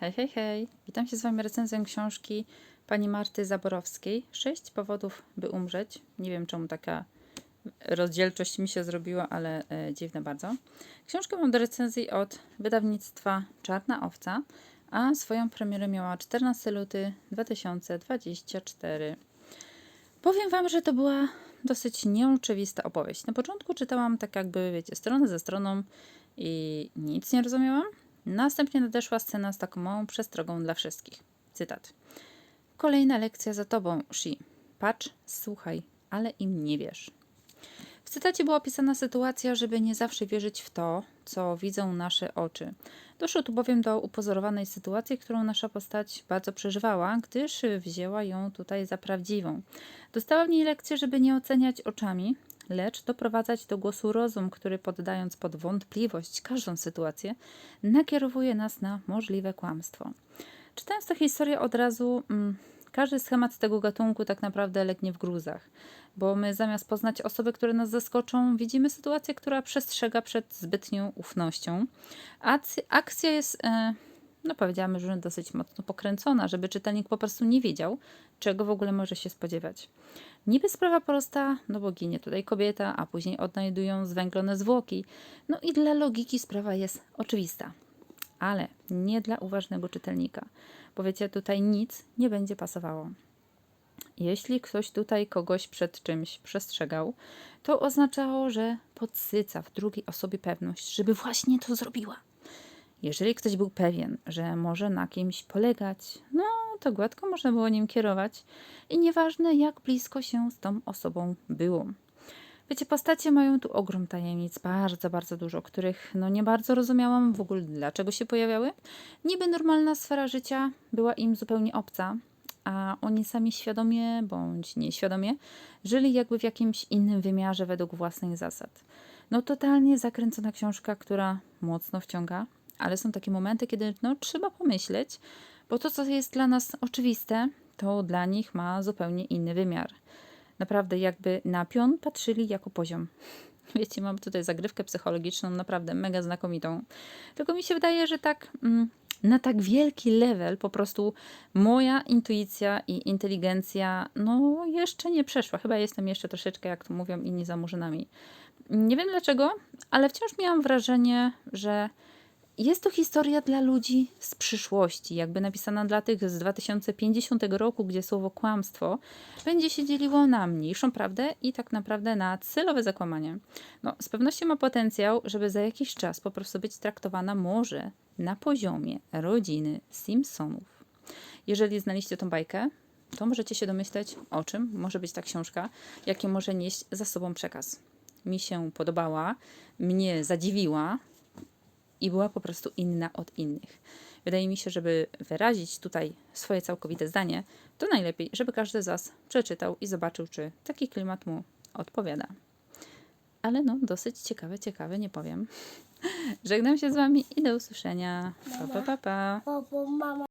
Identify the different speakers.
Speaker 1: Hej, hej, hej. Witam się z Wami recenzją książki pani Marty Zaborowskiej. Sześć powodów, by umrzeć. Nie wiem, czemu taka rozdzielczość mi się zrobiła, ale e, dziwne bardzo. Książkę mam do recenzji od wydawnictwa Czarna Owca, a swoją premierę miała 14 luty 2024. Powiem Wam, że to była dosyć nieoczywista opowieść. Na początku czytałam tak jakby, wiecie, stronę za stroną i nic nie rozumiałam. Następnie nadeszła scena z taką małą przestrogą dla wszystkich. Cytat. Kolejna lekcja za tobą, Shi. Patrz, słuchaj, ale im nie wiesz. W cytacie była opisana sytuacja, żeby nie zawsze wierzyć w to, co widzą nasze oczy. Doszło tu bowiem do upozorowanej sytuacji, którą nasza postać bardzo przeżywała, gdyż wzięła ją tutaj za prawdziwą. Dostała w niej lekcję, żeby nie oceniać oczami, lecz doprowadzać do głosu rozum, który poddając pod wątpliwość każdą sytuację, nakierowuje nas na możliwe kłamstwo. Czytając tę historię od razu, mm, każdy schemat tego gatunku tak naprawdę legnie w gruzach, bo my zamiast poznać osoby, które nas zaskoczą, widzimy sytuację, która przestrzega przed zbytnią ufnością. Akcja, jest, e, no powiedziałabym, że dosyć mocno pokręcona, żeby czytelnik po prostu nie wiedział, czego w ogóle może się spodziewać. Niby sprawa prosta, no bo ginie tutaj kobieta, a później odnajdują zwęglone zwłoki. No i dla logiki sprawa jest oczywista. Ale nie dla uważnego czytelnika. Bo wiecie, tutaj nic nie będzie pasowało. Jeśli ktoś tutaj kogoś przed czymś przestrzegał, to oznaczało, że podsyca w drugiej osobie pewność, żeby właśnie to zrobiła. Jeżeli ktoś był pewien, że może na kimś polegać, no to gładko można było nim kierować i nieważne jak blisko się z tą osobą było. Wiecie, postacie mają tu ogrom tajemnic, bardzo, bardzo dużo, których no nie bardzo rozumiałam w ogóle dlaczego się pojawiały. Niby normalna sfera życia była im zupełnie obca, a oni sami świadomie bądź nieświadomie żyli jakby w jakimś innym wymiarze według własnych zasad. No totalnie zakręcona książka, która mocno wciąga, ale są takie momenty, kiedy no, trzeba pomyśleć, bo to, co jest dla nas oczywiste, to dla nich ma zupełnie inny wymiar. Naprawdę jakby na pion patrzyli jako poziom. Wiecie, mam tutaj zagrywkę psychologiczną, naprawdę mega znakomitą. Tylko mi się wydaje, że tak mm, na tak wielki level po prostu moja intuicja i inteligencja no jeszcze nie przeszła. Chyba jestem jeszcze troszeczkę, jak to mówią inni, za murzynami. Nie wiem dlaczego, ale wciąż miałam wrażenie, że jest to historia dla ludzi z przyszłości, jakby napisana dla tych z 2050 roku, gdzie słowo kłamstwo będzie się dzieliło na mniejszą prawdę i tak naprawdę na celowe zakłamanie. No, z pewnością ma potencjał, żeby za jakiś czas po prostu być traktowana może na poziomie rodziny Simpsonów. Jeżeli znaliście tą bajkę, to możecie się domyśleć, o czym może być ta książka, jaki może nieść za sobą przekaz. Mi się podobała, mnie zadziwiła, i była po prostu inna od innych. Wydaje mi się, żeby wyrazić tutaj swoje całkowite zdanie, to najlepiej, żeby każdy z Was przeczytał i zobaczył, czy taki klimat mu odpowiada. Ale no, dosyć ciekawe, ciekawe, nie powiem. Żegnam się z Wami i do usłyszenia. Pa, pa, pa, pa.